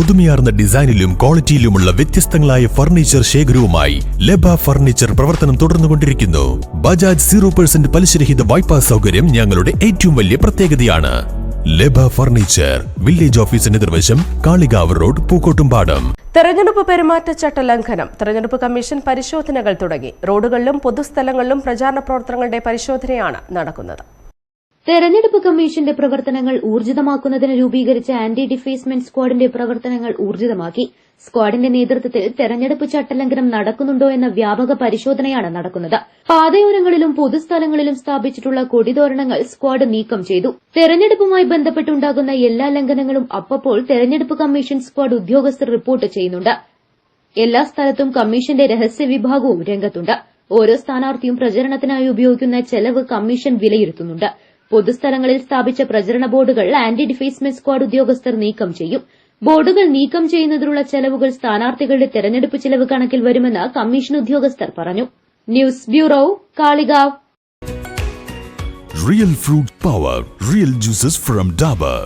പുതുമയാർന്ന ഡിസൈനിലും ക്വാളിറ്റിയിലുമുള്ള വ്യത്യസ്തങ്ങളായ ഫർണിച്ചർ ശേഖരവുമായി ലബ ഫർണിച്ചർ പ്രവർത്തനം തുടർന്നുകൊണ്ടിരിക്കുന്നു. ബജാജ് സീറോ പെർസെന്റ് പലിശരഹിത വായ്പാ സൗകര്യം ഞങ്ങളുടെ ഏറ്റവും വലിയ പ്രത്യേകതയാണ്. ലബ ഫർണിച്ചർ വില്ലേജ് ഓഫീസിന് നിർവശം കാളികാവ് റോഡ് പൂക്കോട്ടുംപാടം. തെരഞ്ഞെടുപ്പ് പെരുമാറ്റച്ചട്ട ലംഘനം തെരഞ്ഞെടുപ്പ് കമ്മീഷൻ പരിശോധനകൾ തുടങ്ങി. റോഡുകളിലും പൊതുസ്ഥലങ്ങളിലും പ്രചാരണ പ്രവർത്തനങ്ങളുടെ പരിശോധനയാണ് നടക്കുന്നത്. തെരഞ്ഞെടുപ്പ് കമ്മീഷന്റെ പ്രവർത്തനങ്ങൾ ഊർജിതമാക്കുന്നതിന് രൂപീകരിച്ച ആന്റി ഡിഫേസ്മെന്റ് സ്ക്വാഡിന്റെ പ്രവർത്തനങ്ങൾ ഊർജിതമാക്കി. സ്ക്വാഡിന്റെ നേതൃത്വത്തിൽ തെരഞ്ഞെടുപ്പ് ചട്ടലംഘനം നടക്കുന്നുണ്ടോ എന്ന വ്യാപക പരിശോധനയാണ് നടക്കുന്നത്. പാതയോരങ്ങളിലും പൊതുസ്ഥലങ്ങളിലും സ്ഥാപിച്ചിട്ടുള്ള കൊടിതോരണങ്ങൾ സ്ക്വാഡ് നീക്കം ചെയ്തു. തെരഞ്ഞെടുപ്പുമായി ബന്ധപ്പെട്ടുണ്ടാകുന്ന എല്ലാ ലംഘനങ്ങളും അപ്പപ്പോൾ തെരഞ്ഞെടുപ്പ് കമ്മീഷൻ സ്ക്വാഡ് ഉദ്യോഗസ്ഥർ റിപ്പോർട്ട് ചെയ്യുന്നുണ്ട്. എല്ലാ സ്ഥലത്തും കമ്മീഷന്റെ രഹസ്യ വിഭാഗവും രംഗത്തുണ്ട്. ഓരോ സ്ഥാനാർത്ഥിയും പ്രചരണത്തിനായി ഉപയോഗിക്കുന്ന ചെലവ് കമ്മീഷൻ വിലയിരുത്തുന്നുണ്ട്. പൊതുസ്ഥലങ്ങളിൽ സ്ഥാപിച്ച പ്രചരണ ബോർഡുകൾ ആന്റി ഡിഫേസ്മെന്റ് സ്ക്വാഡ് ഉദ്യോഗസ്ഥർ നീക്കം ചെയ്യും. ബോർഡുകൾ നീക്കം ചെയ്യുന്നതിനുള്ള ചെലവുകൾ സ്ഥാനാർത്ഥികളുടെ തെരഞ്ഞെടുപ്പ് ചെലവ് കണക്കിൽ വരുമെന്ന് കമ്മീഷൻ ഉദ്യോഗസ്ഥർ പറഞ്ഞു. News bureau Kalikavu. Real fruit power real juices from Dabur